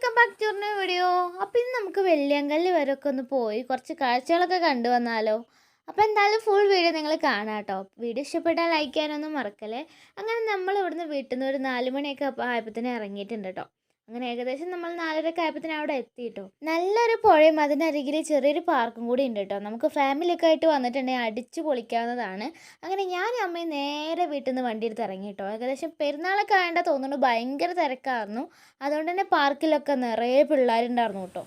Welcome back to new video അപ്പോൾ ഇന്ന് നമുക്ക് വെള്ളിയങ്കല്ല് വരെയൊക്കെ ഒന്ന് പോയി കുറച്ച് കാഴ്ചകളൊക്കെ കണ്ടുവന്നാലോ അപ്പോൾ എന്തായാലും ഫുൾ വീഡിയോ നിങ്ങൾ കാണാം കേട്ടോ. വീഡിയോ ഇഷ്ടപ്പെട്ടാൽ ലൈക്ക് ചെയ്യാനൊന്നും മറക്കല്ലേ. അങ്ങനെ നമ്മൾ ഇവിടുന്ന് വീട്ടിൽ നിന്ന് ഒരു നാല് മണിയൊക്കെ തന്നെ ഇറങ്ങിയിട്ടുണ്ട് കേട്ടോ. അങ്ങനെ ഏകദേശം നമ്മൾ നാലരയൊക്കെ ആയപ്പത്തിന് അവിടെ എത്തി കേട്ടോ. നല്ലൊരു പുഴയും അതിനരികിൽ ചെറിയൊരു പാർക്കും കൂടി ഉണ്ട് കേട്ടോ. നമുക്ക് ഫാമിലിയൊക്കെ ആയിട്ട് വന്നിട്ടുണ്ടെങ്കിൽ അടിച്ചു പൊളിക്കാവുന്നതാണ്. അങ്ങനെ ഞാൻ അമ്മയും നേരെ വീട്ടിൽ നിന്ന് വണ്ടി എടുത്ത് ഇറങ്ങി കേട്ടോ ഏകദേശം പെരുന്നാളൊക്കെ ആയണ്ട തോന്നുന്നു ഭയങ്കര തിരക്കായിരുന്നു. അതുകൊണ്ട് തന്നെ പാർക്കിലൊക്കെ നിറയെ പിള്ളേരുണ്ടായിരുന്നു കേട്ടോ.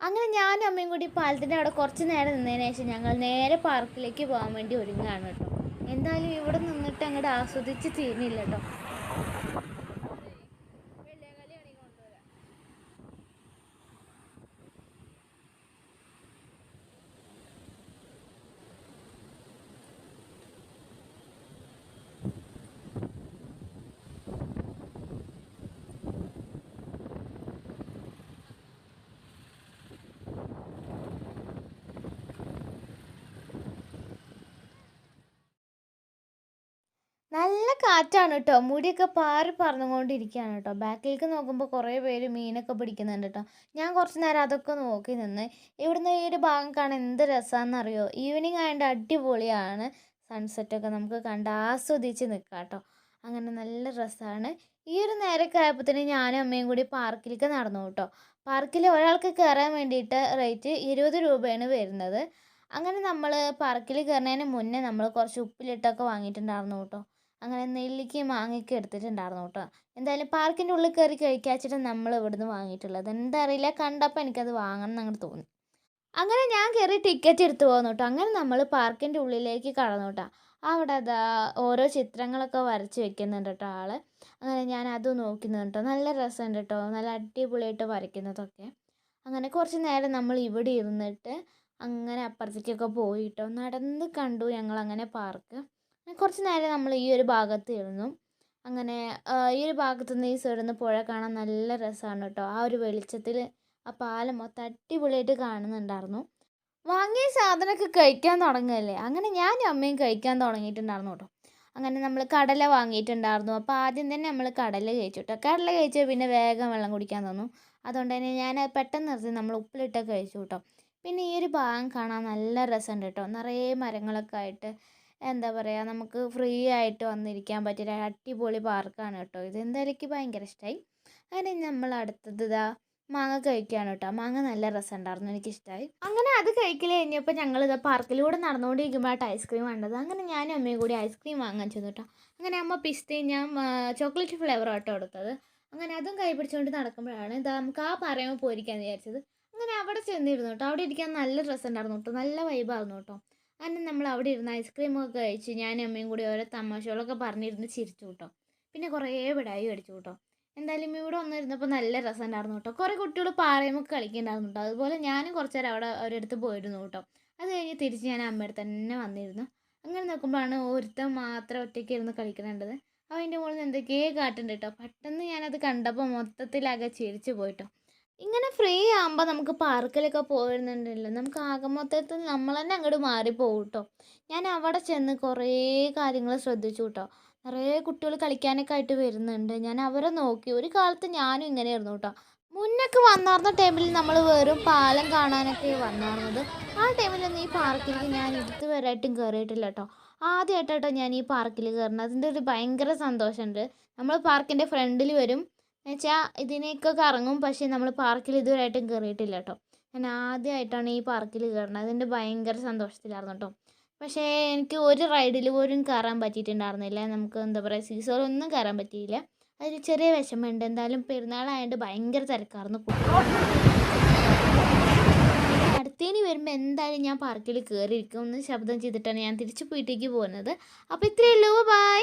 അങ്ങനെ ഞാനും അമ്മയും കൂടി പാലത്തിന്റെ അവിടെ കുറച്ച് നേരം നിന്നതിന് ശേഷം ഞങ്ങൾ നേരെ പാർക്കിലേക്ക് പോകാൻ വേണ്ടി ഒരുങ്ങാണ് കേട്ടോ. എന്തായാലും ഇവിടെ നിന്നിട്ട് അങ്ങോട്ട് ആസ്വദിച്ച് തീരുന്നില്ല കേട്ടോ നല്ല കാറ്റാണ് കേട്ടോ. മുടിയൊക്കെ പാറി പറന്നുകൊണ്ടിരിക്കുകയാണ് കേട്ടോ. ബാക്കിലേക്ക് നോക്കുമ്പോൾ കുറേ പേര് മീനൊക്കെ പിടിക്കുന്നുണ്ട് കേട്ടോ. ഞാൻ കുറച്ച് നേരം അതൊക്കെ നോക്കി നിന്ന് ഇവിടുന്ന് ഈ ഒരു ഭാഗം കാണാൻ എന്ത് രസമാണെന്നറിയോ ഈവനിങ് ആയതുകൊണ്ട് അടിപൊളിയാണ്. സൺസെറ്റൊക്കെ നമുക്ക് കണ്ട് ആസ്വദിച്ച് നിൽക്കാം കേട്ടോ. അങ്ങനെ നല്ല രസമാണ് ഈ ഒരു നേരമൊക്കെ തന്നെ ഞാനും അമ്മയും കൂടി പാർക്കിലേക്ക് നടന്നു കേട്ടോ. പാർക്കിൽ ഒരാൾക്ക് കയറാൻ വേണ്ടിയിട്ട് റേറ്റ് ഇരുപത് രൂപയാണ് വരുന്നത്. അങ്ങനെ നമ്മൾ പാർക്കിൽ കയറുന്നതിന് മുന്നേ നമ്മൾ കുറച്ച് ഉപ്പിലിട്ടൊക്കെ വാങ്ങിയിട്ടുണ്ടായിരുന്നു കേട്ടോ. അങ്ങനെ നെല്ലിക്കയും മാങ്ങയൊക്കെ എടുത്തിട്ടുണ്ടായിരുന്നു കേട്ടോ. എന്തായാലും പാർക്കിന്റെ ഉള്ളിൽ കയറി കഴിക്കാച്ചിട്ട് നമ്മൾ ഇവിടുന്ന് വാങ്ങിയിട്ടുള്ളത്. എന്താ അറിയില്ല. കണ്ടപ്പോൾ എനിക്കത് വാങ്ങണം എന്നങ്ങോട്ട് തോന്നി. അങ്ങനെ ഞാൻ കയറി ടിക്കറ്റ് എടുത്തു പോകുന്നു കേട്ടോ. അങ്ങനെ നമ്മൾ പാർക്കിന്റെ ഉള്ളിലേക്ക് കടന്നു കേട്ടോ. അവിടെ അതാ ഓരോ ചിത്രങ്ങളൊക്കെ വരച്ച് വെക്കുന്നുണ്ട് കേട്ടോ ആൾ അങ്ങനെ ഞാൻ അത് നോക്കുന്നുണ്ട് കേട്ടോ. നല്ല രസമുണ്ട് കേട്ടോ. നല്ല അടിപൊളിയായിട്ട് വരയ്ക്കുന്നതൊക്കെ. അങ്ങനെ കുറച്ച് നേരം നമ്മൾ ഇവിടെ ഇരുന്നിട്ട് അങ്ങനെ അപ്പുറത്തേക്കൊക്കെ പോയിട്ടോ നടന്ന് കണ്ടു ഞങ്ങൾ അങ്ങനെ പാർക്ക്. കുറച്ച് നേരം നമ്മൾ ഈ ഒരു ഭാഗത്ത് ഇരുന്നു. അങ്ങനെ ഈ ഒരു ഭാഗത്തു നിന്ന് ഈ സൈഡിൽ നിന്ന് പുഴ കാണാൻ നല്ല രസമാണ് കേട്ടോ ആ ഒരു വെളിച്ചത്തിൽ ആ പാലം മൊത്തം അടിപൊളിയായിട്ട് കാണുന്നുണ്ടായിരുന്നു. വാങ്ങിയ സാധനമൊക്കെ കഴിക്കാൻ തുടങ്ങുകയല്ലേ അങ്ങനെ ഞാനും അമ്മയും കഴിക്കാൻ തുടങ്ങിയിട്ടുണ്ടായിരുന്നു കേട്ടോ അങ്ങനെ നമ്മൾ കടല വാങ്ങിയിട്ടുണ്ടായിരുന്നു. അപ്പോൾ ആദ്യം തന്നെ നമ്മൾ കടല കഴിച്ചു കേട്ടോ കടല കഴിച്ചാൽ പിന്നെ വേഗം വെള്ളം കുടിക്കാൻ തോന്നു. അതുകൊണ്ട് തന്നെ ഞാൻ പെട്ടെന്ന് നിർത്തി നമ്മൾ ഉപ്പിലിട്ടൊക്കെ കഴിച്ചു കേട്ടോ പിന്നെ ഈ ഒരു ഭാഗം കാണാൻ നല്ല രസമുണ്ട് കേട്ടോ നിറയെ മരങ്ങളൊക്കെ ആയിട്ട് എന്താ പറയുക നമുക്ക് ഫ്രീ ആയിട്ട് വന്നിരിക്കാൻ പറ്റിയ അടിപൊളി പാർക്കാണ് കേട്ടോ ഇത്. എന്തായാലും എനിക്ക് ഭയങ്കര ഇഷ്ടമായി അങ്ങനെ നമ്മൾ അടുത്തത് ഇതാ മാങ്ങ കഴിക്കുകയാണ് കേട്ടോ. മാങ്ങ നല്ല രസമുണ്ടായിരുന്നു എനിക്കിഷ്ടമായി അങ്ങനെ അത് കഴിക്കൽ കഴിഞ്ഞപ്പോൾ ഞങ്ങൾ ഇതാ പാർക്കിലൂടെ നടന്നുകൊണ്ടിരിക്കുമ്പോഴായിട്ട് ഐസ്ക്രീം വേണ്ടത് അങ്ങനെ ഞാനും അമ്മയും കൂടി ഐസ്ക്രീം വാങ്ങാൻ ചെന്നു കേട്ടോ. അങ്ങനെ അമ്മ പിസ്തയും ഞാൻ ചോക്ലേറ്റ് ഫ്ലേവർ ആട്ടോ എടുത്തത്. അങ്ങനെ അതും കൈ പിടിച്ചുകൊണ്ട് നടക്കുമ്പോഴാണ് ഇതാ നമുക്ക് ആ പറയുമ്പോൾ പോയിരിക്കാന്ന് വിചാരിച്ചത്. അങ്ങനെ അവിടെ ചെന്നിരുന്നു കേട്ടോ. അവിടെ ഇരിക്കാൻ നല്ല രസമുണ്ടായിരുന്നു കേട്ടോ. നല്ല വൈബായിരുന്നു കേട്ടോ. അങ്ങനെ നമ്മൾ അവിടെ ഇരുന്ന് ഐസ്ക്രീമൊക്കെ കഴിച്ച് ഞാനും അമ്മയും കൂടി ഓരോ തമാശകളൊക്കെ പറഞ്ഞിരുന്ന് ചിരിച്ചു കേട്ടോ. പിന്നെ കുറേ വിടായി അടിച്ചു കേട്ടോ. എന്തായാലും ഇവിടെ വന്നിരുന്നപ്പോൾ നല്ല രസമുണ്ടായിരുന്നു കേട്ടോ. കുറേ കുട്ടികൾ പാറയുമൊക്കെ കളിക്കുന്നുണ്ടായിരുന്നു കേട്ടോ. അതുപോലെ ഞാനും കുറച്ച് നേരം അവിടെ അവരടുത്ത് പോയിരുന്നു കേട്ടോ. അത് കഴിഞ്ഞ് തിരിച്ച് ഞാൻ അമ്മയുടെ തന്നെ വന്നിരുന്നു. അങ്ങനെ നോക്കുമ്പോഴാണ് ഒരുത്തൻ മാത്രം ഒറ്റയ്ക്ക് ഇരുന്ന് കളിക്കുന്നുണ്ടത് അതിന്റെ മുകളിൽ നിന്ന് എന്തൊക്കെയോ കാട്ടുണ്ട് കേട്ടോ. പെട്ടെന്ന് ഞാനത് കണ്ടപ്പോൾ മൊത്തത്തിലാകെ ചിരിച്ചു പോയിട്ടോ ഇങ്ങനെ ഫ്രീ ആകുമ്പോൾ നമുക്ക് പാർക്കിലൊക്കെ പോയിരുന്നുണ്ടല്ലോ. നമുക്ക് ആകെ മൊത്തത്തിൽ നമ്മൾ തന്നെ അങ്ങോട്ട് മാറിപ്പോകും കേട്ടോ ഞാൻ അവിടെ ചെന്ന് കുറേ കാര്യങ്ങൾ ശ്രദ്ധിച്ചു കേട്ടോ നിറയെ കുട്ടികൾ കളിക്കാനൊക്കെ ആയിട്ട് വരുന്നുണ്ട്. ഞാൻ അവരെ നോക്കി. ഒരു കാലത്ത് ഞാനും ഇങ്ങനെയായിരുന്നു കേട്ടോ. മുന്നൊക്കെ വന്നാർന്ന ടൈമിൽ നമ്മൾ വെറും പാലം കാണാനൊക്കെ വന്നാർന്നത്. ആ ടൈമിലൊന്നും ഈ പാർക്കിലേക്ക് ഞാൻ ഇതുവരെയായിട്ടും കയറിയിട്ടില്ല കേട്ടോ. ആദ്യമായിട്ടോ ഞാൻ ഈ പാർക്കിൽ കയറുന്നത് അതിന്റെ ഒരു ഭയങ്കര സന്തോഷമുണ്ട്. നമ്മൾ പാർക്കിന്റെ ഫ്രണ്ടിൽ വരും. എന്നുവെച്ചാൽ ഇതിനൊക്കെ കറങ്ങും പക്ഷേ നമ്മൾ പാർക്കിൽ ഇതുവരെയായിട്ടും കയറിയിട്ടില്ല കേട്ടോ ഞാൻ ആദ്യമായിട്ടാണ് ഈ പാർക്കിൽ കയറുന്നത് അതിന്റെ ഭയങ്കര സന്തോഷത്തിലായിരുന്നു കേട്ടോ. പക്ഷേ എനിക്ക് ഒരു റൈഡിൽ പോലും കയറാൻ പറ്റിയിട്ടുണ്ടായിരുന്നില്ല. നമുക്ക് എന്താ പറയുക സീസോളൊന്നും കയറാൻ പറ്റിയില്ല. അതിൽ ചെറിയ വിഷമമുണ്ട്. എന്തായാലും പെരുന്നാളായതുകൊണ്ട് ഭയങ്കര തിരക്കായിരുന്നു. അടുത്തേന് വരുമ്പോൾ എന്തായാലും ഞാൻ പാർക്കിൽ കയറിയിരിക്കും ഒന്ന് ശബ്ദം ചെയ്തിട്ടാണ് ഞാൻ തിരിച്ചു വീട്ടിലേക്ക് പോകുന്നത്. അപ്പോൾ ഇത്രയേ ഉള്ളൂ. ബൈ